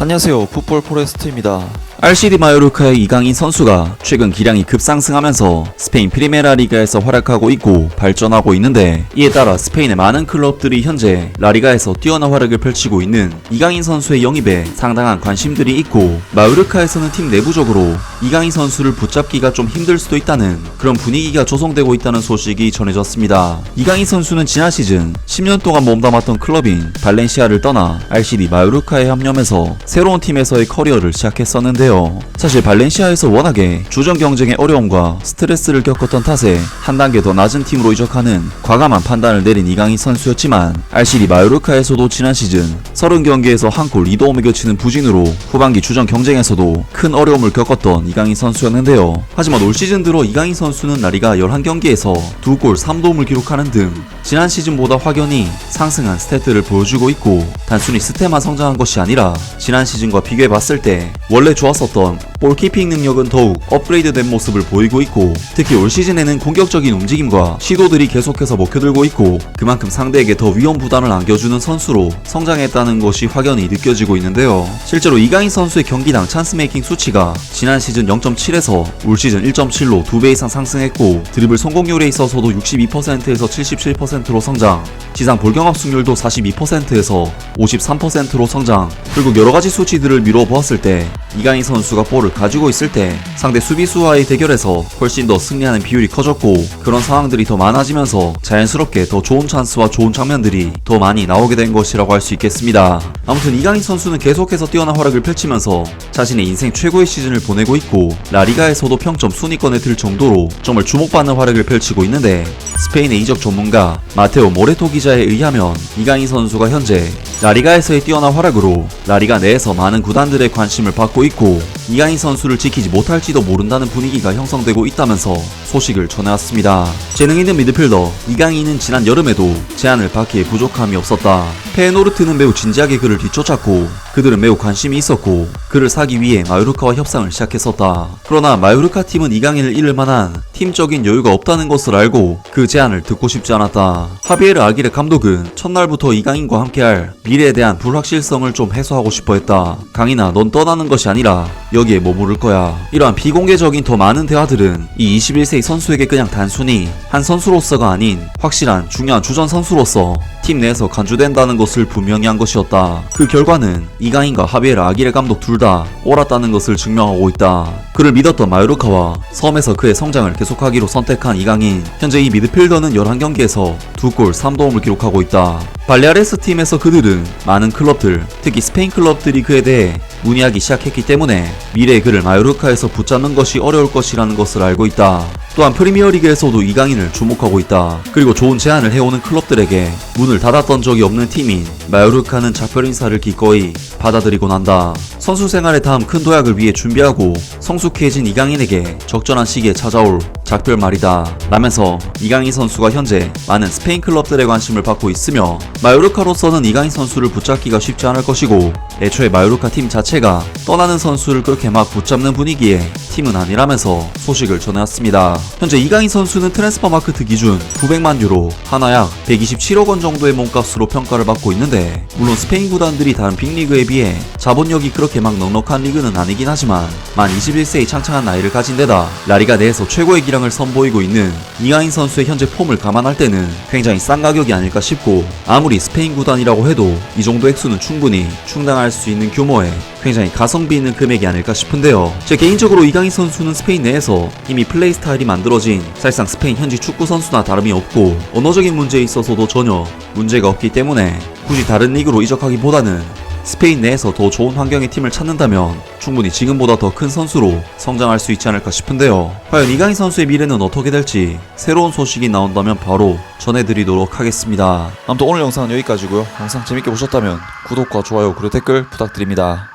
안녕하세요. 풋볼 포레스트입니다. RCD 마요르카의 이강인 선수가 최근 기량이 급상승하면서 스페인 프리메라 리가에서 활약하고 있고 발전하고 있는데 이에 따라 스페인의 많은 클럽들이 현재 라리가에서 뛰어난 활약을 펼치고 있는 이강인 선수의 영입에 상당한 관심들이 있고 마요르카에서는 팀 내부적으로 이강인 선수를 붙잡기가 좀 힘들 수도 있다는 그런 분위기가 조성되고 있다는 소식이 전해졌습니다. 이강인 선수는 지난 시즌 10년 동안 몸담았던 클럽인 발렌시아를 떠나 RCD 마요르카에 합류하면서 새로운 팀에서의 커리어를 시작했었는데 요. 사실 발렌시아에서 워낙에 주전 경쟁의 어려움과 스트레스를 겪었던 탓에 한 단계 더 낮은 팀으로 이적하는 과감한 판단을 내린 이강인 선수였지만 RCD 마요르카에서도 지난 시즌 30경기에서 한 골 2도움을 겨치는 부진으로 후반기 주전 경쟁에서도 큰 어려움을 겪었던 이강인 선수였는데요. 하지만 올 시즌 들어 이강인 선수는 라리가 11경기에서 2골 3도움을 기록하는 등 지난 시즌보다 확연히 상승한 스탯들을 보여주고 있고 단순히 스탯만 성장한 것이 아니라 지난 시즌과 비교해 봤을 때 원래 좋았 었던 볼키핑 능력은 더욱 업그레이드된 모습을 보이고 있고 특히 올 시즌에는 공격적인 움직임과 시도들이 계속해서 먹혀들고 있고 그만큼 상대에게 더 위험 부담을 안겨주는 선수로 성장했다는 것이 확연히 느껴지고 있는데요. 실제로 이강인 선수의 경기당 찬스 메이킹 수치가 지난 시즌 0.7에서 올 시즌 1.7로 2배 이상 상승했고 드리블 성공률에 있어서도 62%에서 77%로 성장 지상 볼경합 승률도 42%에서 53%로 성장 그리고 여러가지 수치들을 미루어 보았을 때 이강인 선수가 볼을 가지고 있을 때 상대 수비수와의 대결에서 훨씬 더 승리하는 비율이 커졌고 그런 상황들이 더 많아지면서 자연스럽게 더 좋은 찬스와 좋은 장면들이 더 많이 나오게 된 것이라고 할 수 있겠습니다. 아무튼 이강인 선수는 계속해서 뛰어난 활약을 펼치면서 자신의 인생 최고의 시즌을 보내고 있고 라리가에서도 평점 순위권에 들 정도로 정말 주목받는 활약을 펼치고 있는데 스페인의 이적 전문가 마테오 모레토 기자에 의하면 이강인 선수가 현재 라리가에서의 뛰어난 활약으로 라리가 내에서 많은 구단들의 관심을 받고 있고 이강인 선수를 지키지 못할지도 모른다는 분위기가 형성되고 있다면서 소식을 전해왔습니다. 재능 있는 미드필더 이강인은 지난 여름에도 제안을 받기에 부족함이 없었다. 페노르트는 매우 진지하게 그를 뒤쫓았고 그들은 매우 관심이 있었고 그를 사기 위해 마요르카와 협상을 시작했었다. 그러나 마요르카 팀은 이강인을 잃을 만한 팀적인 여유가 없다는 것을 알고 그 제안을 듣고 싶지 않았다. 하비에르 아기레 감독은 첫날부터 이강인과 함께할 미래에 대한 불확실성을 좀 해소하고 싶어 했다. 강인아, 넌 떠나는 것이 아니라 여기에 머무를 거야. 이러한 비공개적인 더 많은 대화들은 이 21세기 선수에게 그냥 단순히 한 선수로서가 아닌 확실한 중요한 주전 선수로서 팀 내에서 간주된다는 것을 분명히 한 것이었다. 그 결과는 이강인과 하비에르 아기레 감독 둘 다 옳았다는 것을 증명하고 있다. 그를 믿었던 마요르카와 섬에서 그의 성장을 계속하기로 선택한 이강인. 현재 이 미드필더는 11경기에서 2골 3도움을 기록하고 있다. 발레아레스 팀에서 그들은 많은 클럽들, 특히 스페인 클럽들이 그에 대해 문의하기 시작했기 때문에 미래의 그를 마요르카에서 붙잡는 것이 어려울 것이라는 것을 알고 있다. 또한 프리미어리그에서도 이강인을 주목하고 있다. 그리고 좋은 제안을 해오는 클럽들에게 문을 닫았던 적이 없는 팀인 마요르카는 작별 인사를 기꺼이 받아들이고 난다. 선수 생활의 다음 큰 도약을 위해 준비하고 성숙해진 이강인에게 적절한 시기에 찾아올 작별 말이다. 라면서 이강인 선수가 현재 많은 스페인 클럽들의 관심을 받고 있으며 마요르카로서는 이강인 선수를 붙잡기가 쉽지 않을 것이고 애초에 마요르카 팀 자체가 떠나는 선수를 그렇게 막 붙잡는 분위기에 팀은 아니라면서 소식을 전해왔습니다. 현재 이강인 선수는 트랜스퍼 마크트 기준 900만 유로, 하나 약 127억 원 정도의 몸값으로 평가를 받고 있는데 물론 스페인 구단들이 다른 빅리그에 비해 자본력이 그렇게 막 넉넉한 리그는 아니긴 하지만 만 21세의 창창한 나이를 가진 데다 라리가 내에서 최고의 기량을 선보이고 있는 이강인 선수의 현재 폼을 감안할 때는 굉장히 싼 가격이 아닐까 싶고 아무리 스페인 구단이라고 해도 이 정도 액수는 충분히 충당할 수 있는 규모의 굉장히 가성비 있는 금액이 아닐까 싶은데요. 제 개인적으로 이강인 선수는 스페인 내에서 이미 플레이 스타일이 만들어진 사실상 스페인 현지 축구 선수나 다름이 없고 언어적인 문제에 있어서도 전혀 문제가 없기 때문에 굳이 다른 리그로 이적하기보다는 스페인 내에서 더 좋은 환경의 팀을 찾는다면 충분히 지금보다 더 큰 선수로 성장할 수 있지 않을까 싶은데요. 과연 이강인 선수의 미래는 어떻게 될지 새로운 소식이 나온다면 바로 전해드리도록 하겠습니다. 아무튼 오늘 영상은 여기까지고요. 영상 재밌게 보셨다면 구독과 좋아요 그리고 댓글 부탁드립니다.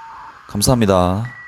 감사합니다.